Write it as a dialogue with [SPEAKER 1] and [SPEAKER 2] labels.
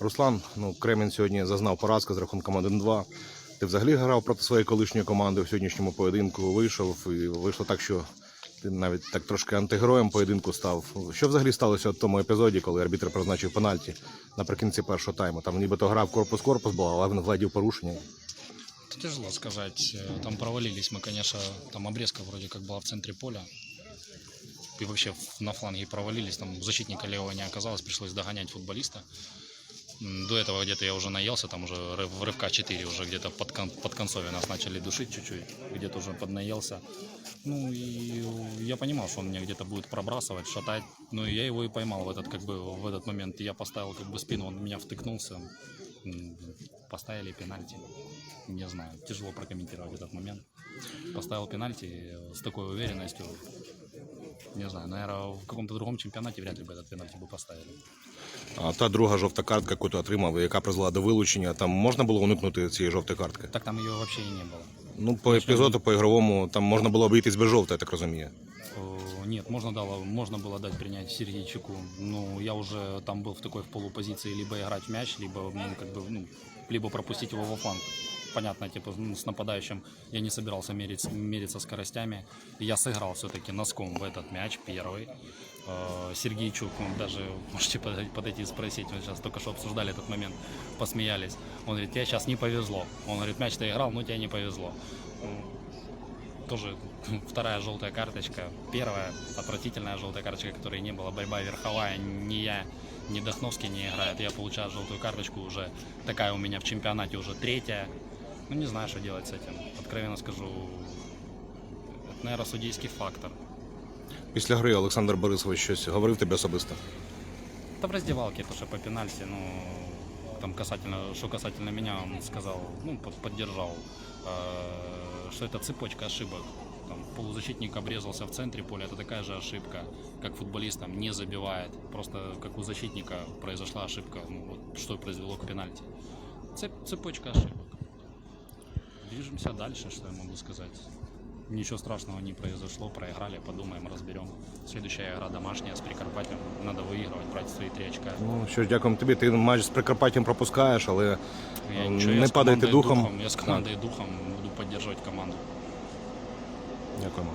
[SPEAKER 1] Руслан, ну Кремінь сьогодні зазнав поразки з рахунком 1-2. Ти взагалі грав проти своєї колишньої команди в сьогоднішньому поєдинку. Вийшов і вийшло так, що ти навіть так трошки антигероєм поєдинку став. Що взагалі сталося в тому епізоді, коли арбітр призначив пенальті наприкінці першого тайму? Там нібито грав корпус-корпус, був, але він владів порушення.
[SPEAKER 2] Тяжело сказать. Э, Там провалились мы, конечно, там обрезка вроде как была в центре поля. И вообще в- на фланге провалились, там защитника левого не оказалось, пришлось догонять футболиста. До этого где-то я уже наелся, там уже в рывка 4 уже где-то под, кон- под концове нас начали душить чуть-чуть, где-то уже поднаелся. Ну и я понимал, что он меня где-то будет пробрасывать, шатать. Ну и я его и поймал в этот, как бы, в этот момент. Я поставил как бы спину, он меня втыкнулся. Поставили пенальти. Не знаю, тяжело прокомментировать этот момент. Поставил пенальти с такой уверенностью Не знаю, наверное, в каком-то другом чемпионате вряд ли бы этот пенальти бы поставили.
[SPEAKER 1] А та друга жовта картка, яку ти отримав, яка призвела до вилучення, там можна було уникнути цієї жовтої картки?
[SPEAKER 2] Так там ее вообще и не было.
[SPEAKER 1] Ну, по епізоду, по ігровому, там можна було обійтись без жовтої, я так розумію.
[SPEAKER 2] Э, Нет, можно, дало, можно было дать принять Сергейчику. Ну, я уже там был в такой в полупозиции либо играть в мяч, либо мне как бы, ну, либо пропустить его во фланг. Понятно, типа, ну, с нападающим я не собирался мериться, мериться скоростями. Я сыграл все-таки носком в этот мяч первый. Э, Сергейчук, он даже, можете подойти, и спросить, мы сейчас только что обсуждали этот момент, посмеялись. Он говорит, тебе сейчас не повезло. Он говорит, мяч ты играл, но тебе не повезло. Тоже вторая желтая карточка. Первая отвратительная желтая карточка, которой не было. Борьба верховая. Ни я, ни Дахновский не играет. Я получаю желтую карточку уже. Такая у меня в чемпионате уже третья. Ну, не знаю, что делать с этим. Откровенно скажу, это, наверное, судейский фактор.
[SPEAKER 1] Після гри Олександр Борисович щось говорив тобі особисто.
[SPEAKER 2] Да в раздевалке, то, что по пенальти, ну, там касательно, что касательно меня, он сказал, ну, под- поддержал, э, что это цепочка ошибок. Там полузащитник обрезался в центре поля, это такая же ошибка, как футболист там не забивает. Просто как у защитника произошла ошибка, ну, вот, что и произвело к пенальти. Цеп- цепочка ошибок Движемся дальше, что я могу сказать. Ничего страшного не произошло, проиграли, подумаем, разберем. Следующая игра домашняя с Прикарпатьем. Надо выигрывать, брать свои три очка.
[SPEAKER 1] Ну що ж, дякуємо тобі. Ти матч з Прикарпаттям пропускаєш, але
[SPEAKER 2] Я
[SPEAKER 1] е,
[SPEAKER 2] ничего, я
[SPEAKER 1] не
[SPEAKER 2] с
[SPEAKER 1] падайте
[SPEAKER 2] командой
[SPEAKER 1] духом.
[SPEAKER 2] Я с командой и духом буду поддерживать команду.
[SPEAKER 1] Дякуємо.